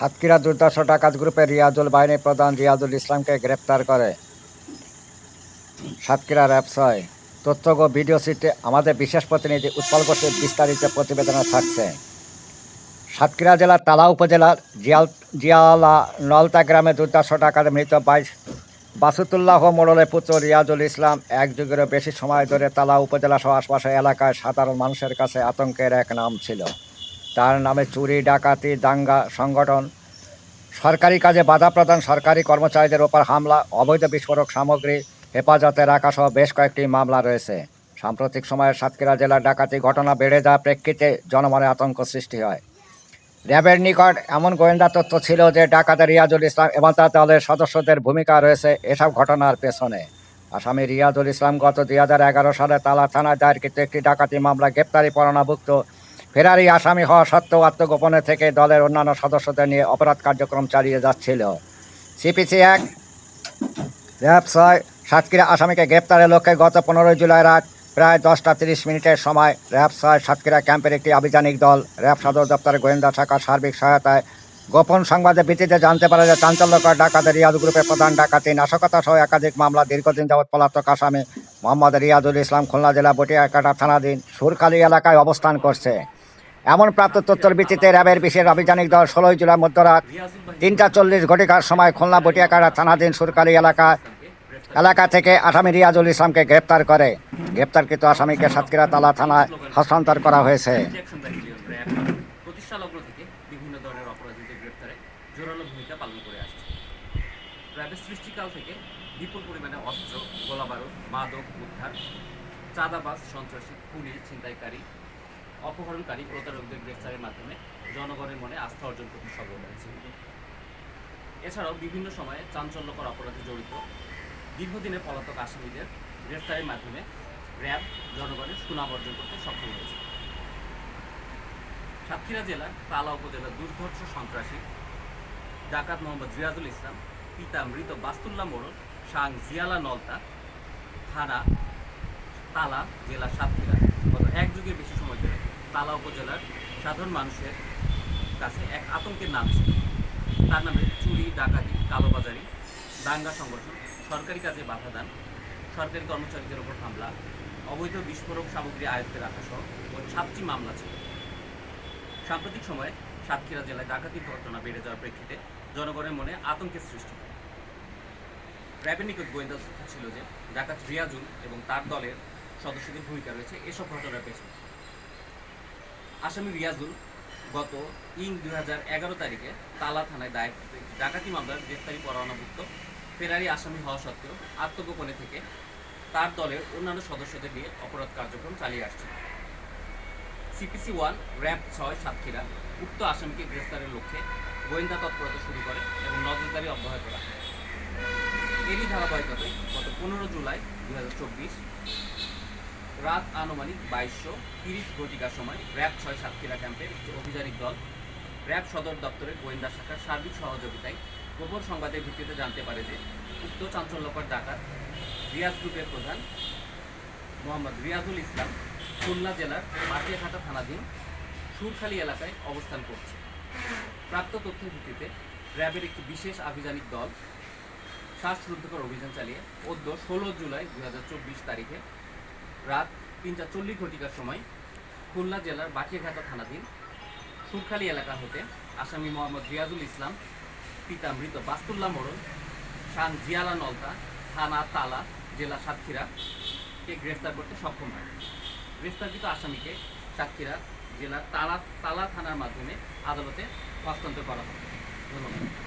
সাতক্ষীরা দুর্দশ ডাকাত গ্রুপের রিয়াজুল বাহিনী প্রধান রিয়াজুল ইসলামকে গ্রেপ্তার করে। সাতক্ষীরা র্যাব ছয়। তথ্য ও ভিডিও সিটে আমাদের বিশেষ প্রতিনিধি উৎপল ঘোষের বিস্তারিত প্রতিবেদনে থাকছে। সাতক্ষীরা জেলার তালা উপজেলার জিয়াল জিয়ালা নলতা গ্রামে দুর্দশ ডাকাত মৃত বাইশ। বাসুতুল্লাহ মোড়লের পুত্র রিয়াজুল ইসলাম এক যুগেরও বেশি সময় ধরে তালা উপজেলা সহ আশপাশের এলাকায় সাধারণ মানুষের কাছে আতঙ্কের এক নাম ছিল। তার নামে চুরি, ডাকাতি, দাঙ্গা সংগঠন সরকারি কাজে বাধা প্রদান, সরকারি কর্মচারীদের ওপর হামলা, অবৈধ বিস্ফোরক সামগ্রী হেফাজতে রাখা সহ বেশ কয়েকটি মামলা রয়েছে। সাম্প্রতিক সময়ে সাতক্ষীরা জেলার ডাকাতি ঘটনা বেড়ে যাওয়ার প্রেক্ষিতে জনমনে আতঙ্ক সৃষ্টি হয়। র্যাবের নিকট এমন গোয়েন্দা তথ্য ছিল যে ডাকাতে রিয়াজুল ইসলাম এবং তার দলের সদস্যদের ভূমিকা রয়েছে এসব ঘটনার পেছনে। আসামি রিয়াজুল ইসলাম গত দুই হাজার এগারো সালে তালা থানায় দায়েরকৃত একটি ডাকাতি মামলা গ্রেপ্তারি পরোয়ানাভুক্ত ফেরারি আসামি হওয়া সত্ত্বেও আত্মগোপনে থেকে দলের অন্যান্য সদস্যদের নিয়ে অপরাধ কার্যক্রম চালিয়ে যাচ্ছিল। সিপিসি এক র্যাব ছয় সাতক্ষীরা আসামিকে গ্রেপ্তারের লক্ষ্যে গত পনেরোই জুলাই রাত প্রায় দশটা তিরিশ মিনিটের সময় র্যাব ছয় সাতক্ষীরা ক্যাম্পের একটি আভিযানিক দল, র্যাব সদর দপ্তরের গোয়েন্দা শাখার সার্বিক সহায়তায় গোপন সংবাদের ভিত্তিতে জানতে পারে যে চাঞ্চল্যকর ডাকাতের রিয়াজ গ্রুপের প্রধান ডাকাতি নাশকতা সহ একাধিক মামলা দীর্ঘদিন যাবৎ পলাতক আসামি মোহাম্মদ রিয়াজুল ইসলাম খুলনা জেলা বটিয়াকাটা থানাধীন সুরখালী এলাকায় অবস্থান করছে। এমন প্রাপ্ত তথ্যের ভিত্তিতে র্যাবের বিশেষ আভিযানিক দল ষোলোই জুলাই মধ্যরাত তিনটা চল্লিশ ঘটিকার সময় খুলনা বটিয়াকাটা থানাধীন সুরকালী এলাকা এলাকা থেকে আসামি রিয়াজুল ইসলামকে গ্রেপ্তার করে। গ্রেপ্তারকৃত আসামিকে সাতক্ষীরা তালা থানায় হস্তান্তর করা হয়েছে। চাঁদাবাজ, সন্ত্রাসী ছিনতাইকারী অপহরণকারী প্রতারকদের গ্রেফতারের মাধ্যমে জনগণের মনে আস্থা অর্জন করতে সফল হয়েছে। এছাড়াও বিভিন্ন সময়ে চাঞ্চল্যকর অপরাধে জড়িত দীর্ঘদিনের পলাতক আসামিদের গ্রেফতারের মাধ্যমে র্যাব জনগণের সুনাম অর্জন করতে সক্ষম হয়েছে। সাতক্ষীরা জেলার তালা উপজেলার দুর্ধর্ষ সন্ত্রাসী ডাকাত মোহাম্মদ রিয়াজুল ইসলাম, পিতা মৃত বাস্তুল্লাহ মোড়ল সাং জিয়ালা নলতা থানা তালা জেলা সাতক্ষীরা। গত এক যুগের বেশি সময় ধরে তালা উপজেলার সাধারণ মানুষের কাছে এক আতঙ্কের নাম ছিল। তার নামে চুরি, ডাকাতি, কালোবাজারি, দাঙ্গা সংগঠন, সরকারি কাজে বাধা দান, সরকারি কর্মচারীদের ওপর হামলা, অবৈধ বিস্ফোরক সামগ্রী আয়ত্তে রাখা সহ মোট সাতটি মামলা ছিল। সাম্প্রতিক সময়ে সাতক্ষীরা জেলায় ডাকাতির ঘটনা বেড়ে যাওয়ার প্রেক্ষিতে জনগণের মনে আতঙ্কের সৃষ্টি হয়। র্যাবের নিকট গোয়েন্দা ছিল যে ডাকাত রিয়াজুল এবং তার দলের সদস্যদের ভূমিকা রয়েছে এসব ঘটনার পেছনে। আসামি রিয়াজুল গত ইং দুই তারিখে তালা থানায় দায়ের ডাকাতি মামলার গ্রেফতারি পরোয়ানাভুক্ত ফেরারি আসামি হওয়া সত্ত্বেও আত্মগোপনে থেকে তার দলের অন্যান্য সদস্যদের নিয়ে অপরাধ কার্যক্রম চালিয়ে আসছে। সিপিসি ওয়ান, র্যাব ছয়, সাতক্ষীরা উক্ত আসামিকে গ্রেফতারের লক্ষ্যে গোয়েন্দা তৎপরতা শুরু করে এবং নজরদারি অব্যাহত রাখে। এরই ধারাবাহিকতায় গত পনেরো জুলাই দু হাজার চব্বিশ রাত আনুমানিক বাইশশো তিরিশ ঘটিকার সময় র্যাব ছয় সাতক্ষীরা ক্যাম্পের একটি অভিযানিক দল র্যাব সদর দপ্তরের গোয়েন্দা শাখার সার্বিক সহযোগিতায় গোপন সংবাদের ভিত্তিতে জানতে পারে যে উক্ত চাঞ্চল্যকর ডাকাত রিয়াজ গ্রুপের প্রধান মোহাম্মদ রিয়াজুল ইসলাম খুলনা জেলার মাটিয়াঘাটা থানাধীন সুরখালী এলাকায় অবস্থান করছে। প্রাপ্ত তথ্যের ভিত্তিতে র্যাবের একটি বিশেষ আভিযানিক দল শ্বাসরুদ্ধকর অভিযান চালিয়ে অদ্য ষোলো জুলাই দু হাজার চব্বিশ তারিখে রাত তিনটা চল্লিশ ঘটিকার সময় খুলনা জেলার বাটিয়াঘাটা থানাধীন সুরখালী এলাকা হতে আসামি মোহাম্মদ রিয়াজুল ইসলাম, পিতা মৃত বাস্তুল্লাহ মোড়ল, শান জিয়ালা নলতা, থানা তালা, জেলা সাতক্ষীরা কে গ্রেফতার করতে সক্ষম হয়। গ্রেফতারকৃত আসামিকে সাতক্ষীরা জেলার তালা তালা থানার মাধ্যমে আদালতে হস্তান্তর করা হয় ধন্যবাদ।